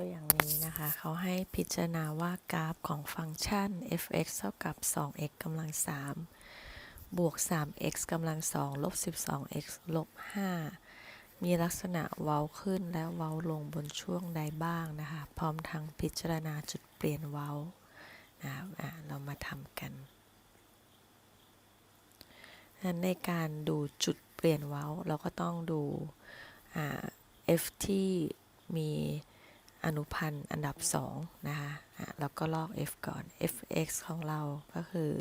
ตัวอย่างนี้นะคะ เขาให้พิจารณาว่ากราฟของฟังก์ชัน f(x) เท่ากับ 2x กำลัง 3 บวก 3x กำลัง 2 ลบ 12x ลบ 5 มีลักษณะเว้าขึ้นและเว้าลงบนช่วงใดบ้างนะคะ พร้อมทั้งพิจารณาจุดเปลี่ยนเว้านะครับอะเรามาทำกันนั้นในการดูจุดเปลี่ยนเว้า เราก็ต้องดูอ่า f ที่มี อนุพันธ์อันดับ 2 นะคะแล้วก็ลอก f ก่อน f(x) ของเราก็คือ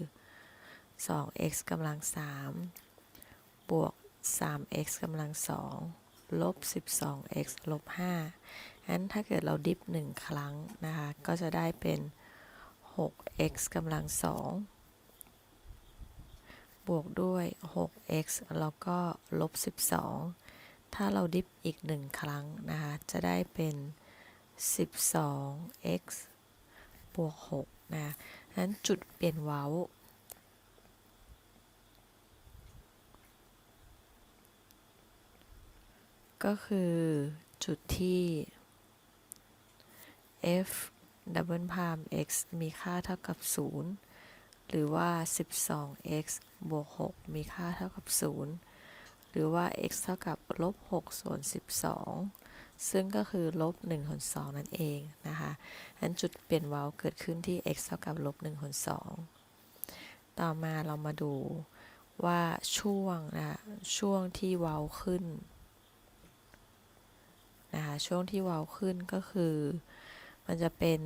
2x กำลัง 3 บวก 3x กำลัง 2 ลบ 12x ลบ5งั้นถ้าเกิดเราดิฟ 1 ครั้งนะคะ ก็จะได้เป็น 6x กำลัง 2 บวกด้วย 6x แล้วก็ลบ 12 ถ้าเราดิฟอีก 1 ครั้งนะคะ จะได้เป็น 12x บวก6นะนั้นจุดเปลี่ยนเว้า ก็คือจุดที่ f double prime x มีค่าเท่ากับ 0 หรือว่า 12x บวก 6 มีค่าเท่ากับ 0 หรือว่า x เท่ากับลบ6ส่วน 12 ซึ่งก็คือลบ1ส่วน2นั่นเองนะคะนั้นจุดเปลี่ยนเว้าเกิดขึ้นที่ x เท่ากับลบ1ส่วน2ต่อมาเรามาดูว่าช่วงนะช่วงที่เว้าขึ้นนะคะช่วงที่เว้าขึ้นก็คือ มันจะเป็น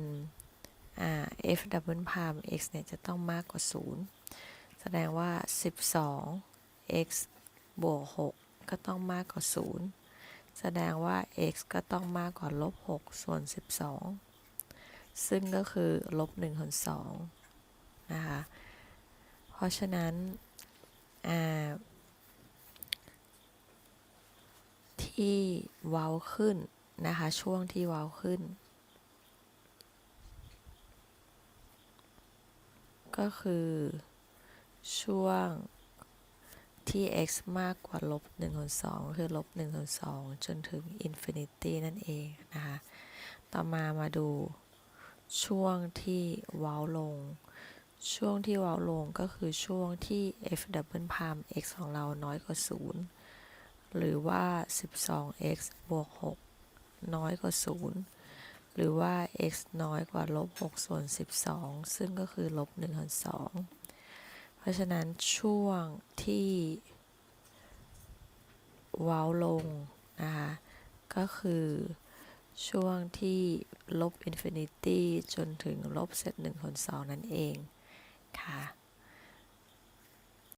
อ่า f double prime x เนี่ยจะต้องมากกว่า 0 แสดงว่า 12x บวก 6 ก็ต้องมากกว่า 0 แสดงว่า x ก็ต้องมากกว่าลบ6ส่วน 12 ซึ่งก็คือลบ1ส่วน2นะคะ เพราะฉะนั้นที่เว้าขึ้นนะคะ ช่วงที่เว้าขึ้น ก็คือช่วง ที่ x มากกว่าลบ1ส่วน2คือลบ1ส่วน2จนถึง infinity นั่นเองนะคะ ต่อมามาดูช่วงที่เว้าลง ช่วงที่เว้าลงก็คือช่วงที่ f double prime x ของเราน้อยกว่า 0 หรือว่า 12x บวก 6 น้อยกว่า 0 หรือว่า x น้อยกว่าลบ6ส่วน 12 ซึ่งก็คือลบ1ส่วน2 เพราะฉะนั้นช่วงที่เว้าลงนะคะก็คือช่วงที่ลบอินฟินิตี้จนถึงลบเศษ1ส่วนสองนั่นเองค่ะ